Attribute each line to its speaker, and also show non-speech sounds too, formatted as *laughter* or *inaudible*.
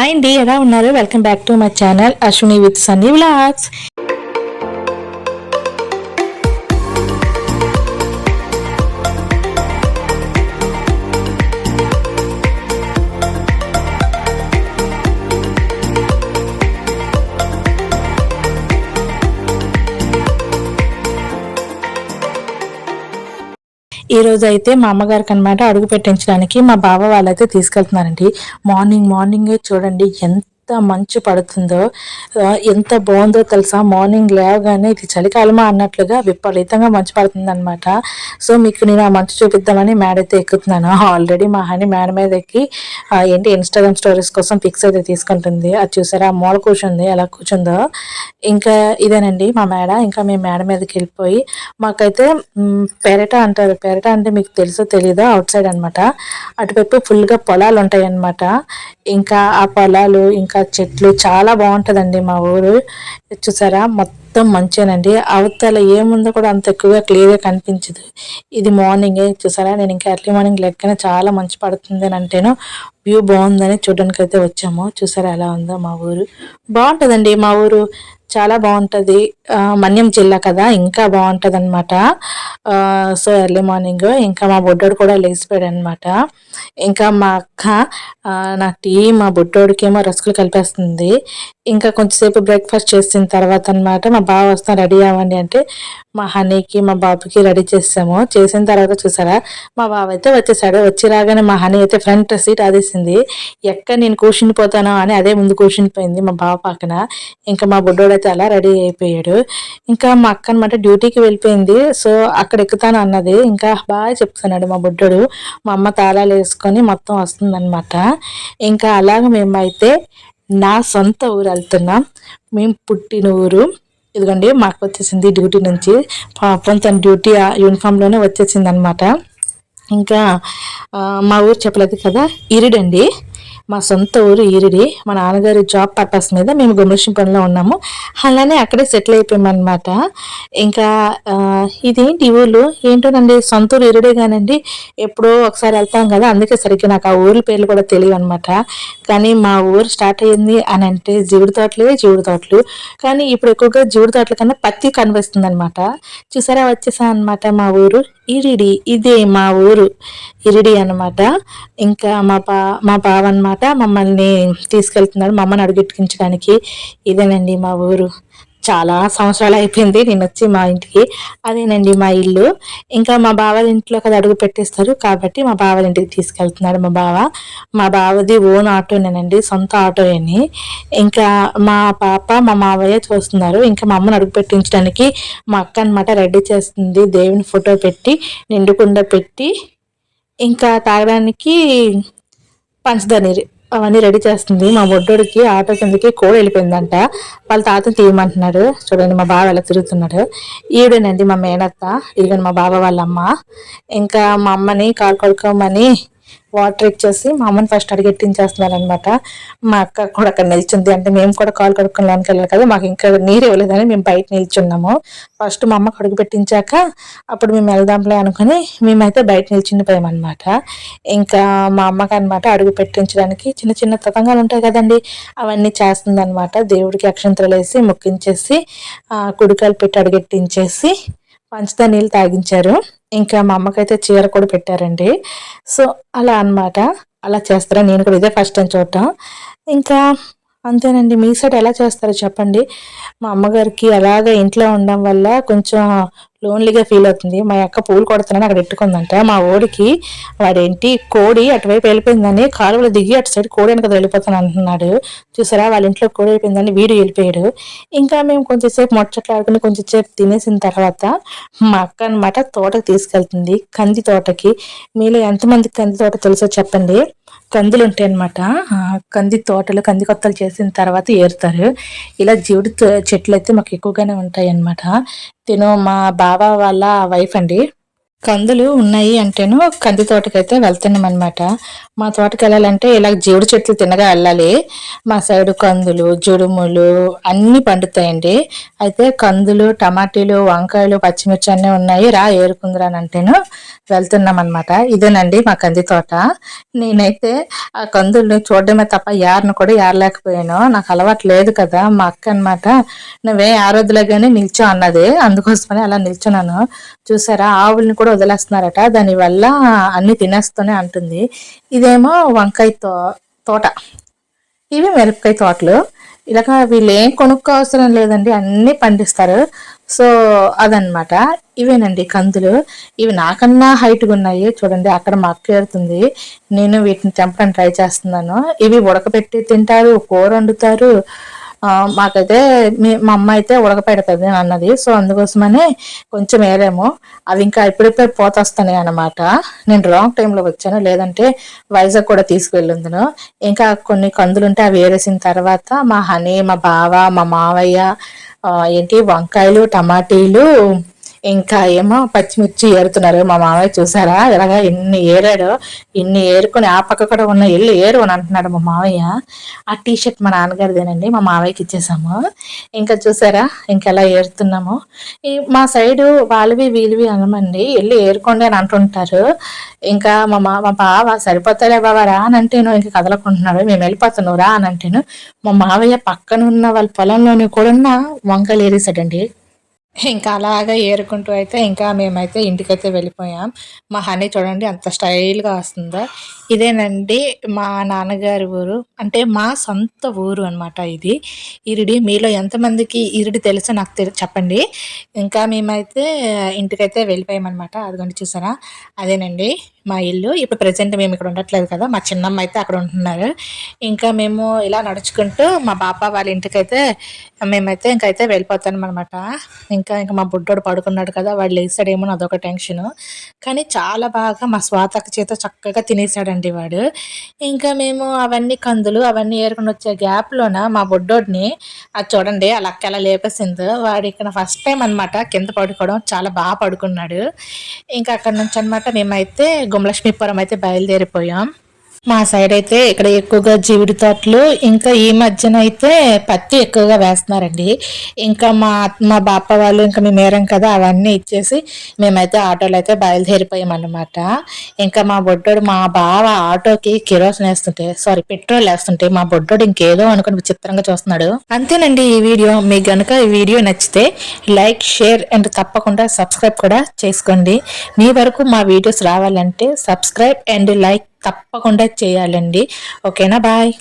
Speaker 1: Hi అండి ఎలా ఉన్నారు? Welcome back to my channel Ashwini with Sunny vlogs ఈ రోజు అయితే మా అమ్మగారికి అనమాట అడుగు పెట్టించడానికి మా బావ వాళ్ళైతే తీసుకెళ్తున్నారండి. మార్నింగ్ మార్నింగే చూడండి ఎంత మంచు పడుతుందో ఎంత బాగుందో తెలుసా? మార్నింగ్ లేవగానే ఇది చలికాలమా అన్నట్లుగా విపరీతంగా మంచు పడుతుంది అనమాట సో మీకు నేను ఆ మంచు చూపిద్దామని మేడ అయితే ఎక్కుతున్నాను. *laughs* ఆల్రెడీ మా హని మేడ మీద ఎక్కి ఏంటి ఇన్స్టాగ్రామ్ స్టోరీస్ కోసం పిక్స్ అయితే తీసుకుంటుంది అది చూసారా? మూల కూర్చుంది. ఎలా కూర్చుందో. ఇంకా ఇదేనండి మా మేడ ఇంకా మేము మేడ మీదకి వెళ్ళిపోయి మాకైతే పెరట అంటారు. పెరట అంటే మీకు తెలుసో తెలీదో అవుట్ సైడ్ అనమాట అటువైపు ఫుల్గా పొలాలు ఉంటాయి అనమాట ఇంకా ఆ పొలాలు ఇంకా చెట్లు చాలా బాగుంటుందండి మా ఊరు. చూసారా? మొత్తం మంచిగానండి అవతల ఏముందో కూడా అంత ఎక్కువగా క్లియర్గా కనిపించదు. ఇది మార్నింగే చూసారా? నేను ఇంకా ఎర్లీ మార్నింగ్ లెక్కన చాలా మంచి పడుతుంది అని అంటేను వ్యూ బాగుందని చూడడానికి అయితే వచ్చాము. చూసారా ఎలా ఉందో మా ఊరు. బాగుంటుందండి మా ఊరు. చాలా బాగుంటుంది. మన్యం జిల్లా కదా ఇంకా బాగుంటుంది అనమాట సో ఎర్లీ మార్నింగ్ ఇంకా మా బుడ్డోడు కూడా లేచిపోయాడు అనమాట ఇంకా మా అక్క నా టీ మా బుడ్డోడికి ఏమో రసుకులు కలిపేస్తుంది. ఇంకా కొంచెంసేపు బ్రేక్ఫాస్ట్ చేసిన తర్వాత అనమాట మా బావ వస్తాను రెడీ అవ్వండి అంటే మా హనీకి మా బాబుకి రెడీ చేసాము. చేసిన తర్వాత చూసారా మా బావ అయితే వచ్చేసాడు. వచ్చి రాగానే మా హనీ అయితే ఫ్రంట్ సీట్ ఆదేసింది. ఎక్కడ నేను కూర్చుని పోతానో అని అదే ముందు కూర్చుని పోయింది మా బావ పక్కన. ఇంకా మా బుడ్డోడు అయితే అలా రెడీ అయిపోయాడు. ఇంకా మా అక్క అనమాట డ్యూటీకి వెళ్ళిపోయింది. సో అక్కడ ఎక్కుతాను అన్నది. ఇంకా బాగా చెప్తున్నాడు మా బుడ్డోడు. మా అమ్మ తాళాలు వేసుకొని మొత్తం వస్తుందన్నమాట. ఇంకా అలాగ మేమైతే నా సొంత ఊరు వెళ్తున్నాం. మేము పుట్టిన ఊరు. ఇదిగోండి మాకు వచ్చేసింది డ్యూటీ నుంచి. పాపం తన డ్యూటీ యూనిఫామ్లోనే వచ్చేసింది అనమాట ఇంకా మా ఊరు చెప్పలేదు కదా ఇరుడండి. మా సొంత ఊరు ఈరిడి మా నాన్నగారి జాబ్ పర్పస్ మీద మేము పనిలో ఉన్నాము. అలానే అక్కడే సెటిల్ అయిపోయామన్నమాట. ఇంకా ఇదేంటి ఊళ్ళు ఏంటోనండి? సొంత ఊరు ఈరుడే కానండి. ఎప్పుడో ఒకసారి వెళ్తాం కదా అందుకే సరిగ్గా నాకు ఆ ఊరి పేర్లు కూడా తెలియవు అనమాట కానీ మా ఊరు స్టార్ట్ అయ్యింది అని అంటే జీవిడి తోటలే జీవుడి తోటలు. కానీ ఇప్పుడు ఎక్కువగా జీవుడి తోటల కన్నా పత్తి కనిపిస్తుంది అనమాట చూసారా వచ్చేసా అనమాట మా ఊరు. ఇరిడి ఇదే మా ఊరు. ఇరిడి అనమాట ఇంకా మా పా మా బావ అనమాట మమ్మల్ని తీసుకెళ్తున్నాడు మమ్మల్ని అడుగెట్టించడానికి ఇదేనండి మా ఊరు. చాలా సంవత్సరాలు అయిపోయింది నేను వచ్చి మా ఇంటికి. అదేనండి మా ఇల్లు. ఇంకా మా బావ ఇంట్లో కదా అడుగు పెట్టేస్తారు కాబట్టి మా బావ ఇంటికి తీసుకెళ్తున్నాడు మా బావ. మా బావది ఓన్ ఆటోనేనండి సొంత ఆటోని ఇంకా మా పాప మా మావయ్య చూస్తున్నారు. ఇంకా మా అమ్మని అడుగు పెట్టించడానికి మా అక్క అనమాట రెడీ చేస్తుంది. దేవుని ఫోటో పెట్టి నిండుకుండా పెట్టి. ఇంకా తాగడానికి పంచదార అవన్నీ రెడీ చేస్తుంది. మా బొడ్డోడికి ఆటో కిందకి కోడి వెళ్ళిపోయిందంట. వాళ్ళ తాతని తీయమంటున్నాడు. చూడండి మా బావ ఎలా తిరుగుతున్నాడు. ఈవిడేనండి మా మేనత్త ఇదిగోండి మా బావ వాళ్ళ అమ్మ. ఇంకా మా అమ్మని కాలు కొడుకోమని వాటర్ ఇచ్చేసి మా అమ్మని ఫస్ట్ అడిగెట్టించేస్తున్నారు అనమాట మా అక్క కూడా అక్కడ నిల్చుంది. అంటే మేము కూడా కాలు కడుక్కున్నానికి వెళ్ళాలి కదా మాకు ఇంకా నీరు ఇవ్వలేదని మేము బయట నిల్చున్నాము. ఫస్ట్ మా అమ్మకు అడుగు పెట్టించాక అప్పుడు మేము వెళ్దాంలే అనుకుని మేమైతే బయట నిల్చుండిపోయామన్నమాట. ఇంకా మా అమ్మకి అనమాట అడుగు పెట్టించడానికి చిన్న చిన్న తతంగాలు ఉంటాయి కదండి అవన్నీ చేస్తుంది అనమాట దేవుడికి అక్షంతలు వేసి మొక్కించేసి కుడికాయలు పెట్టి అడుగెట్టించేసి పంచదా నీళ్ళు తాగించారు. ఇంకా మా అమ్మకైతే చీర కూడా పెట్టారండి. సో అలా అనమాట అలా చేస్తారా? నేను కూడా ఇదే ఫస్ట్ టైం చూడటం. ఇంకా అంతేనండి. మీ సైడ్ ఎలా చేస్తారో చెప్పండి. మా అమ్మగారికి అలాగ ఇంట్లో ఉండడం వల్ల కొంచెం లోన్లీగా ఫీల్ అవుతుంది. మా అక్క పూలు కొడుతున్నాను అక్కడ ఎట్టుకుందంట మా ఓడికి వాడేంటి కోడి అటువైపు వెళ్ళిపోయిందని కాలువలో దిగి అటు సైడ్ కోడి వెనక వెళ్ళిపోతాను అంటున్నాడు. చూసారా వాళ్ళ ఇంట్లో కోడి వెళ్ళిపోయిందని వీడు వెళ్ళిపోయాడు. ఇంకా మేము కొంచెంసేపు ముచ్చట్లు ఆడుకుని కొంచెం సేపు తినేసిన తర్వాత మా అక్క అనమాట తోటకి తీసుకెళ్తుంది. కంది తోటకి. మీలో ఎంతమంది కంది తోట తెలుసో చెప్పండి. కందులు ఉంటాయి అనమాట కంది తోటలు కంది కొత్తలు చేసిన తర్వాత ఏరుతారు. ఇలా జీవుడి చెట్లు అయితే మాకు ఎక్కువగానే ఉంటాయి అనమాట తిను మా బావ వాళ్ళ వైఫ్ అండి. కందులు ఉన్నాయి అంటేను కంది తోటకైతే వెళ్తున్నాం అనమాట మా తోటకి వెళ్ళాలంటే ఇలా జీడి చెట్లు తినగా వెళ్ళాలి. మా సైడు కందులు జుడుములు అన్నీ పండుతాయండి. అయితే కందులు టమాటీలు వంకాయలు పచ్చిమిర్చి అన్నీ ఉన్నాయి. రా ఏరుకుందిరా అని అంటేను వెళ్తున్నాం అనమాట ఇదేనండి మా కంది తోట. నేనైతే ఆ కందుల్ని చూడడమే తప్ప యారను కూడా ఏరలేకపోయాను. నాకు అలవాటు లేదు కదా మా అక్క అనమాట నువ్వే ఆరోగ్యలో కానీ నిల్చో అన్నది. అందుకోసమని అలా నిల్చున్నాను. చూసారా? ఆవుల్ని కూడా వదిలేస్తున్నారట. దానివల్ల అన్ని తినేస్తూనే అంటుంది. ఇదేమో వంకాయ తో తోట. ఇవి మిరపకాయ తోటలు. ఇలాగ వీళ్ళు ఏం కొనుక్కో అవసరం లేదండి. అన్నీ పండిస్తారు. సో అదనమాట ఇవేనండి కందులు. ఇవి నాకన్నా హైట్గా ఉన్నాయి చూడండి అక్కడ మా అక్క నేను వీటిని తెంపడానికి ట్రై చేస్తున్నాను. ఇవి ఉడకబెట్టి తింటారు కూర వండుతారు. మాకైతే మీ మా అమ్మ అయితే ఉడకపెడుతుంది అన్నది. సో అందుకోసమనే కొంచెం వేరేమో అవి ఇంకా ఇప్పుడిప్పుడే పోతొస్తాయి అనమాట నేను రాంగ్ టైంలో వచ్చాను. లేదంటే వైజాగ్ కూడా తీసుకువెళ్ళుందును ఇంకా కొన్ని కందులు ఉంటే అవి వేరేసిన తర్వాత మా హనీ మా బావ మా మావయ్య ఏంటి వంకాయలు టమాటీలు ఇంకా ఏమో పచ్చిమిర్చి ఏరుతున్నారు. మా మామయ్య చూసారా? ఇలాగా ఎన్ని ఏరాడు ఇన్ని ఏరుకొని ఆ పక్క కూడా ఉన్న ఇల్లు ఏరు అని అంటున్నాడు మా మామయ్య. ఆ టీ షర్ట్ మా నాన్నగారిదేనండి మా మామయ్యకి ఇచ్చేసాము. ఇంకా చూసారా? ఇంకెలా ఏరుతున్నాము. ఈ మా సైడు వాళ్ళవి వీళ్ళవి అనమండి వెళ్ళి ఏరుకోండి అని అంటుంటారు. ఇంకా మా మా మా బావ సరిపోతారే బావ రా అని అంటేను ఇంకా కదలకుంటున్నాడు. మేము వెళ్ళిపోతున్నావు రా అని అంటేను మా మావయ్య పక్కన ఉన్న వాళ్ళ పొలంలోని కూడా ఉన్న వంకలు ఏరేసాడండి ఇంకా అలాగా ఏరుకుంటూ అయితే ఇంకా మేమైతే ఇంటికైతే వెళ్ళిపోయాం. మా హనీ చూడండి అంత స్టైల్గా వస్తుందా. ఇదేనండి మా నాన్నగారి ఊరు. అంటే మా సొంత ఊరు అనమాట ఇది. ఇరిడి మీలో ఎంతమందికి ఇరిడి తెలుసో నాకు తెలి చెప్పండి. ఇంకా మేమైతే ఇంటికైతే వెళ్ళిపోయామన్నమాట. అదిగోండి చూసారా. అదేనండి. మా ఇల్లు. ఇప్పుడు ప్రజెంట్ మేము ఇక్కడ ఉండట్లేదు కదా మా చిన్నమ్మ అయితే అక్కడ ఉంటున్నారు. ఇంకా మేము ఇలా నడుచుకుంటూ మా బాప వాళ్ళ ఇంటికైతే మేమైతే ఇంకైతే వెళ్ళిపోతాం అనమాట ఇంకా ఇంకా మా బుడ్డోడు పడుకున్నాడు కదా వాడు లేసాడేమో అదొక టెన్షన్ కానీ చాలా బాగా మా స్వాతక చేత చక్కగా తినేసాడండి వాడు. ఇంకా మేము అవన్నీ కందులు అవన్నీ ఏరుకుని వచ్చే గ్యాప్లోన మా బుడ్డోడిని అది చూడండి ఆ లక్క ఎలా లేపేసిందో. వాడు ఇక్కడ ఫస్ట్ టైం అనమాట కింద పడుకోవడం చాలా బాగా పడుకున్నాడు. ఇంకా అక్కడ నుంచి అనమాట మేమైతే గుమలక్ష్మీపురం అయితే బయలుదేరిపోయాం. మా సైడ్ అయితే ఇక్కడ ఎక్కువగా జీవిడి తోటలు ఇంకా ఈ మధ్యన అయితే పత్తి ఎక్కువగా వేస్తున్నారండి. ఇంకా మా మా బాప వాళ్ళు ఇంకా మేము ఏరం కదా అవన్నీ ఇచ్చేసి మేమైతే ఆటోలో అయితే బయలుదేరిపోయామన్నమాట. ఇంకా మా బొడ్డోడు మా బావ ఆటోకి కిరోసిన్ వేస్తుంటే సారీ పెట్రోల్ వేస్తుంటే మా బొడ్డోడు ఇంకేదో అనుకుని విచిత్రంగా చూస్తున్నాడు. అంతేనండి ఈ వీడియో. మీకు కనుక ఈ వీడియో నచ్చితే లైక్ షేర్ అండ్ తప్పకుండా సబ్స్క్రైబ్ కూడా చేసుకోండి. మీ వరకు మా వీడియోస్ రావాలంటే సబ్స్క్రైబ్ అండ్ లైక్ తప్పకుండా చేయాలండి. ఓకేనా? బాయ్.